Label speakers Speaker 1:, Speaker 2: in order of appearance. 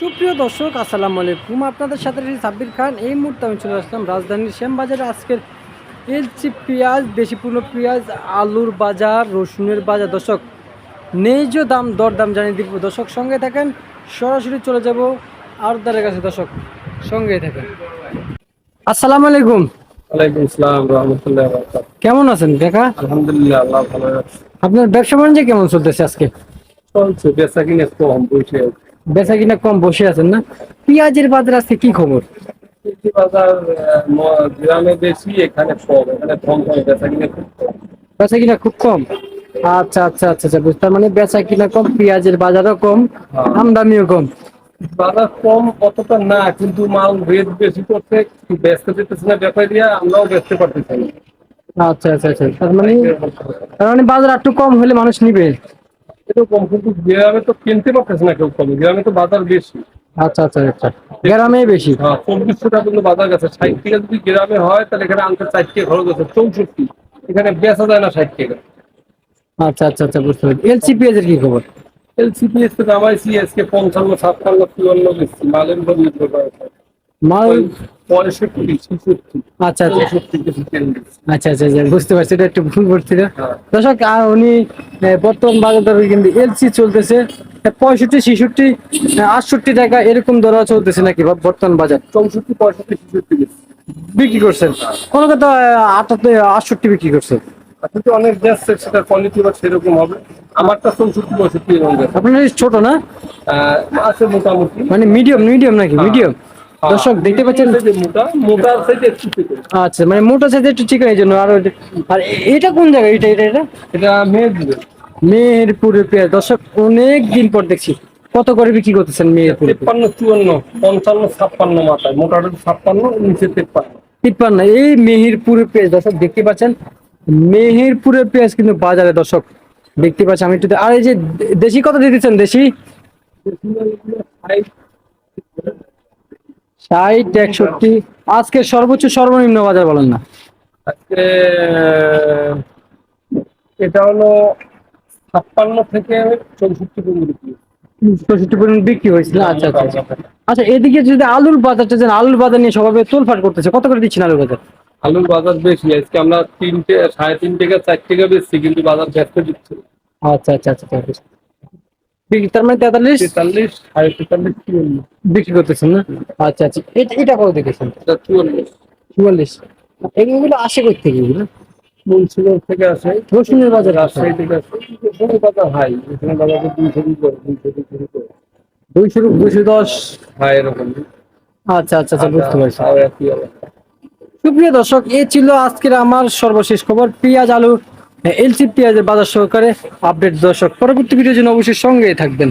Speaker 1: সুপ্রিয় দর্শক আসসালামু আলাইকুম। আপনাদের সাথে সাব্বির খান। এই মুহূর্তে আমি চলে আসলাম রাজধানীর শ্যামবাজারে। আজকের এলচি পেঁয়াজ দেশি পুরনো পেঁয়াজ আলুর বাজার রসুনের বাজার। দর্শক ন্যায্য দাম দর দাম জানিয়ে দিব। দর্শক সঙ্গে থাকেন। সরাসরি চলে যাব আরদারের কাছে। দর্শক সঙ্গে থাকেন। আসসালামু আলাইকুম।
Speaker 2: ওয়ালাইকুম আসসালাম রহমতুল্লাহ
Speaker 1: কেমন আছেন দেখা?
Speaker 2: আলহামদুলিল্লাহ আল্লাহ ভালো
Speaker 1: আপনার ব্যবসা বাণিজ্য কেমন চলতেছে আজকে?
Speaker 2: চলছে বেচা কিনে কম
Speaker 1: বেচা কিনা কম বসে আছেন না? পেঁয়াজের বাজার আজকে কি খবর?
Speaker 2: বাজার গ্রামে বেশি এখানে কম এখানে কম বেচা কিনে খুব কম।
Speaker 1: বেচা কিনা খুব কম? আচ্ছা আচ্ছা আচ্ছা আচ্ছা বুঝতে মানে বেচা কিনা কম পেঁয়াজের বাজারও কম
Speaker 2: হ্যাঁ।
Speaker 1: আমদানিও কম।
Speaker 2: বাজার কম অতটা না কিন্তু মাল রেট বেশি করতে বেচতে দিতেছে না ব্যাপারীরা আমরাও বেচতে পারতেছি না
Speaker 1: আচ্ছা আচ্ছা আচ্ছা। তার মানে তার মানে বাজার একটু কম হলে মানুষ নিবে।
Speaker 2: এটা কম কিন্তু গ্রামে তো কিনতে পারতেছে না কেউ কম। গ্রামে তো বাজার বেশি।
Speaker 1: আচ্ছা আচ্ছা আচ্ছা। গ্রামে বেশি।
Speaker 2: হ্যাঁ চব্বিশশো টাকা কিন্তু বাজার গেছে ষাট টাকা যদি গ্রামে হয় তাহলে এখানে আনতে ষাট টাকা খরচ আছে। চৌষট্টি। এখানে বেচা যায় না ষাট টাকা।
Speaker 1: আচ্ছা আচ্ছা আচ্ছা বুঝতে পারছি। এলসি পেঁয়াজের কি খবর?
Speaker 2: এলসিপিএস তো নামাইছি আজকে পঞ্চান্ন ছাপ্পান্ন চুয়ান্ন বেশি মালের উপর নির্ভর করে।
Speaker 1: মাল
Speaker 2: পঁয়ষট্টি
Speaker 1: আচ্ছা আচ্ছা। আচ্ছা আচ্ছা আচ্ছা বুঝতে পারছি এটা একটু ভুল করছিল
Speaker 2: হ্যাঁ।
Speaker 1: দর্শক উনি বর্তমান বাজার দরে কিন্তু এলসি চলতেছে। পঁয়ষট্টি ছেষট্টি আটষট্টি টাকা এরকম দরা চলতেছে নাকি বর্তমান বাজার?
Speaker 2: চৌষট্টি পঁয়ষট্টি ছেষট্টি
Speaker 1: বিক্রি করছেন। কোনো কথা আটষট্টি বিক্রি করছেন?
Speaker 2: আপনি অনেক যাচ্ছে সেটা কোয়ালিটি বা সেরকম হবে। আমারটা চৌষট্টি পঁয়ষট্টি এরকম।
Speaker 1: আপনার ছোট না?
Speaker 2: আছে মোটামুটি।
Speaker 1: মানে মিডিয়াম মিডিয়াম নাকি? মিডিয়াম
Speaker 2: হ্যাঁ।
Speaker 1: দর্শক দেখতে পাচ্ছেন?
Speaker 2: মোটা মোটা
Speaker 1: আচ্ছা মানে মোটা সাইজ একটু চিকেন এই জন্য আর আর এটা কোন জায়গা এটা এটা এটা?
Speaker 2: এটা মেয়ে
Speaker 1: মেহেরপুরের পেঁয়াজ দর্শক অনেক দিন পর দেখছি। কত করে বিক্রি করতেছেন মেহেরপুরে?
Speaker 2: তেপ্পান্ন চুয়ান্ন পঞ্চান্ন ছাপ্পান্ন মাথায়। মোটাটা ছাপ্পান্ন নিচে তেপ্পান্ন।
Speaker 1: তিপ্পান্ন এই মেহেরপুরের পেঁয়াজ। দর্শক দেখতে পাচ্ছেন? মেহেরপুরের পেঁয়াজ কিন্তু বাজারে দর্শক। দেখতে পাচ্ছেন আমি একটু আর এই যে দেশি কত দিয়ে দিচ্ছেন? দেশি? ষাট একষট্টি। আজকে সর্বোচ্চ সর্বনিম্ন বাজার বলেন না।
Speaker 2: আজকে এটা হলো ছাপ্পান্ন থেকে চৌষট্টি পর্যন্ত।
Speaker 1: চৌষট্টি পর্যন্ত বিক্রি হয়েছিল আচ্ছা আচ্ছা আচ্ছা। আচ্ছা এদিকে যদি আলুর বাজারটা যেন আলুর বাজার নিয়ে সবাই তোলফাট করতেছে। কত করে দিচ্ছেন আলুর বাজার?
Speaker 2: আলুর বাজার বেশি। আজকে আমরা তিনটে সাড়ে তিন থেকে চার টাকা বেশি কিন্তু বাজার ব্যস্ত দিচ্ছে।
Speaker 1: আচ্ছা আচ্ছা আচ্ছা আচ্ছা। তার মানে তেতাল্লিশ?
Speaker 2: তেতাল্লিশ সাড়ে তেতাল্লিশ চুয়াল্লিশ
Speaker 1: বিক্রি করতেছেন না? আচ্ছা আচ্ছা। এটা এটা কত দেখেছেন?
Speaker 2: চুয়াল্লিশ।
Speaker 1: চুয়াল্লিশ। এগুলো আসে কই থেকে এগুলো?
Speaker 2: থেকে আসে।
Speaker 1: রসুনের বাজার আসে
Speaker 2: থেকে আসে। এখানে বাজার হাই। এখানে বাজার দুইশো দুই করে দুইশো।
Speaker 1: দুইশো দুইশো দশ?
Speaker 2: হাই এরকম।
Speaker 1: আচ্ছা আচ্ছা আচ্ছা বুঝতে পারছি। সুপ্রিয় দর্শক এ ছিল আজকের আমার সর্বশেষ খবর। পেঁয়াজ আলু এলসি পেঁয়াজের বাজার সহকারে আপডেট দর্শক। পরবর্তী ভিডিওর জন্য অবশ্যই সঙ্গেই থাকবেন।